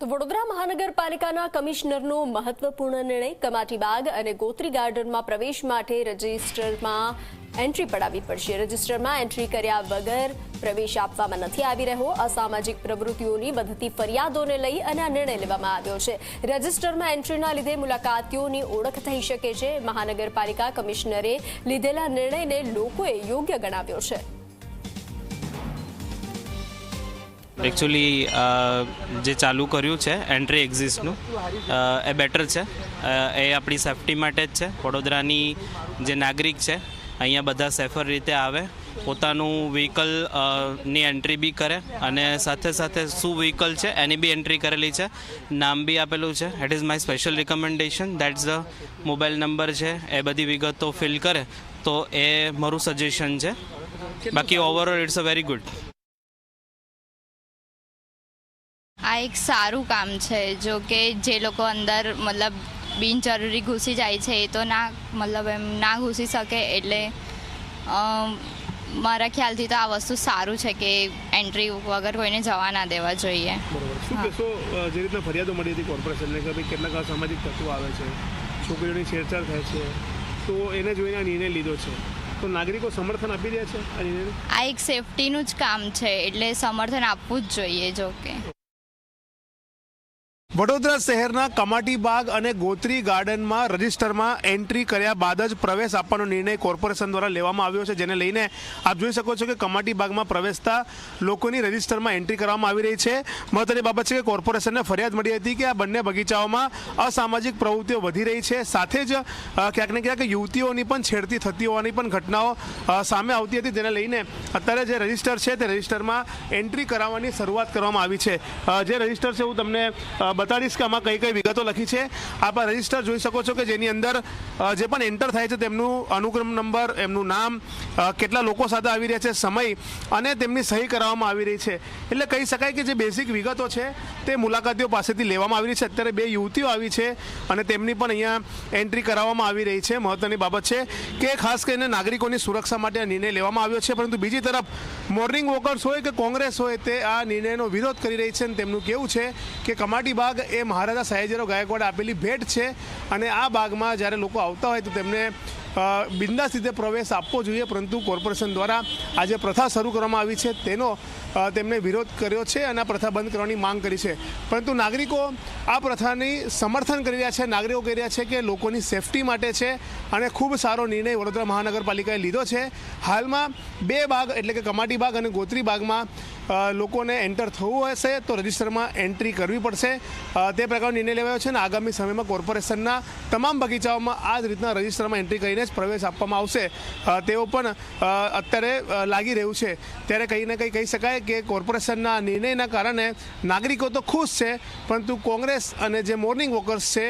તો વડોદરા મહાનગરપાલિકાના કમિશનરનો મહત્વપૂર્ણ નિર્ણય કમાટી બાગ અને ગોત્રી ગાર્ડનમાં પ્રવેશ માટે રજિસ્ટરમાં એન્ટ્રી પડાવવી પડશે. રજિસ્ટરમાં એન્ટ્રી કર્યા વગર પ્રવેશ આપવામાં નથી આવી રહ્યો. અસામાજિક પ્રવૃત્તિઓની વધતી ફરિયાદોને લઈ અને આ નિર્ણય લેવામાં આવ્યો છે. રજિસ્ટરમાં એન્ટ્રીના લીધે મુલાકાતીઓની ઓળખ થઈ શકે છે. મહાનગરપાલિકા કમિશનરે લીધેલા નિર્ણયને લોકોએ યોગ્ય ગણાવ્યો છે. એકચ્યુઅલી જે ચાલુ કર્યું છે એન્ટ્રી એક્ઝિસ્ટનું એ બેટર છે. એ આપણી સેફટી માટે જ છે. વડોદરાની જે નાગરિક છે, અહીંયા બધા સેફર રીતે આવે. પોતાનું વ્હીકલની એન્ટ્રી બી કરે અને સાથે સાથે શું વ્હીકલ છે, એની બી એન્ટ્રી કરેલી છે. નામ બી આપેલું છે. It is my special recommendation that's the mobile number છે. એ બધી વિગતો ફિલ કરે. તો એ મારું સજેશન છે. બાકી overall it's a very good આ એક સારું કામ છે જો કે જે લોકો અંદર મતલબ બિનજરૂરી ઘૂસી જાય છે એ તો ના મતલબ એમ ના ઘૂસી શકે એટલે મારા ખ્યાલથી તો આ વસ્તુ સારું છે કે એન્ટ્રી વગર કોઈને જવા ના દેવા જોઈએ. જે રીતના ફરિયાદો મળી હતી કોર્પોરેશનને કે ભાઈ કેટલાક અસામાજિક તત્વો આવે છે છોકરીઓની છેડછાડ થાય છે તો એને જોઈને આ નિર્ણય લીધો છે. તો નાગરિકો સમર્થન આપી રહ્યા છે આ આ એક સેફટીનું જ કામ છે એટલે સમર્થન આપવું જ જોઈએ જો કે. વડોદરા શહેરના કમાટી બાગ અને ગોત્રી ગાર્ડનમાં રજિસ્ટરમાં એન્ટ્રી કર્યા બાદ જ પ્રવેશ આપવાનો નિર્ણય કોર્પોરેશન દ્વારા લેવામાં આવ્યો છે, જેને લઈને આપ જોઈ શકો છો કે કમાટી બાગમાં પ્રવેશતા લોકોની રજિસ્ટરમાં એન્ટ્રી કરવામાં આવી રહી છે. મહત્વની બાબત છે કે કોર્પોરેશનને ફરિયાદ મળી હતી કે આ બંને બગીચાઓમાં અસામાજિક પ્રવૃત્તિઓ વધી રહી છે. સાથે જ ક્યાંક ને ક્યાંક યુવતીઓની પણ છેડતી થતી હોવાની પણ ઘટનાઓ સામે આવતી હતી. જેને લઈને અત્યારે જે રજિસ્ટર છે તે રજિસ્ટરમાં એન્ટ્રી કરાવવાની શરૂઆત કરવામાં આવી છે. જે રજિસ્ટર છે, હું તમને બતાડીશ કે આમાં કઈ કઈ વિગતો લખી છે? આપ રજિસ્ટર જોઈ શકો છો કે જેની અંદર જે પણ એન્ટર થાય છે તેમનું અનુક્રમ નંબર એમનું નામ કેટલા લોકો સાથે આવી રહ્યા છે, સમય અને તેમની સહી કરાવવામાં આવી રહી છે. એટલે કહી શકાય કે જે બેઝિક વિગતો છે તે મુલાકાતીઓ પાસેથી લેવામાં આવી રહી છે. અત્યારે બે યુવતીઓ આવી છે અને તેમની પણ અહીંયા એન્ટ્રી કરાવવામાં આવી રહી છે. મહત્વની બાબત છે કે ખાસ કરીને નાગરિકોની સુરક્ષા માટે આ નિર્ણય લેવામાં આવ્યો છે. પરંતુ બીજી તરફ મોર્નિંગ વોકર્સ હોય કે કોંગ્રેસ હોય તે આ નિર્ણયનો વિરોધ કરી રહી છે અને તેમનું કેવું છે કે કમાટી બાગ એ મહારાજા સયાજીરાવ ગાયકવાડ આપેલી ભેટ છે. અને આ બાગમાં જ્યારે લોકો આવતા હોય તો તેમને બિંદાસ રીતે પ્રવેશ આપવો જોઈએ, પરંતુ કોર્પોરેશન દ્વારા આ જે પ્રથા શરૂ કરવામાં આવી છે. તેનો તેમણે વિરોધ કર્યો છે અને આ પ્રથા બંધ કરવાની માંગ કરી છે. પરંતુ નાગરિકો આ પ્રથાની સમર્થન કરી રહ્યા છે, નાગરિકો કહી રહ્યા છે કે લોકોની સેફટી માટે છે અને ખૂબ સારો નિર્ણય વડોદરા મહાનગરપાલિકાએ લીધો છે. હાલમાં બે બાગ એટલે કે કમાટી બાગ અને ગોત્રી બાગમાં લોકોને એન્ટર થવું હશે તો રજિસ્ટરમાં એન્ટ્રી કરવી પડશે. તે પ્રકારનો નિર્ણય લેવાયો છે અને આગામી સમયમાં કોર્પોરેશનના તમામ બગીચાઓમાં આ જ રીતના રજિસ્ટરમાં એન્ટ્રી કરીને જ પ્રવેશ આપવામાં આવશે. તેઓ પણ અત્યારે લાગી રહ્યું છે. ત્યારે કંઈ ને કંઈ કહી શકાય કે કોર્પોરેશનના નિર્ણયના કારણે નાગરિકો તો ખુશ છે, પરંતુ કોંગ્રેસ અને જે મોર્નિંગ વોકર્સ છે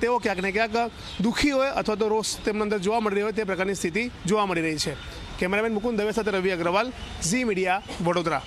તેઓ ક્યાંક ને ક્યાંક દુઃખી હોય અથવા તો રોષ તેમના અંદર જોવા મળી રહ્યો હોય તે પ્રકારની સ્થિતિ જોવા મળી રહી છે. કેમેરામેન મુકુંદ દવે સાથે રવિ અગ્રવાલ, ઝી મીડિયા, વડોદરા.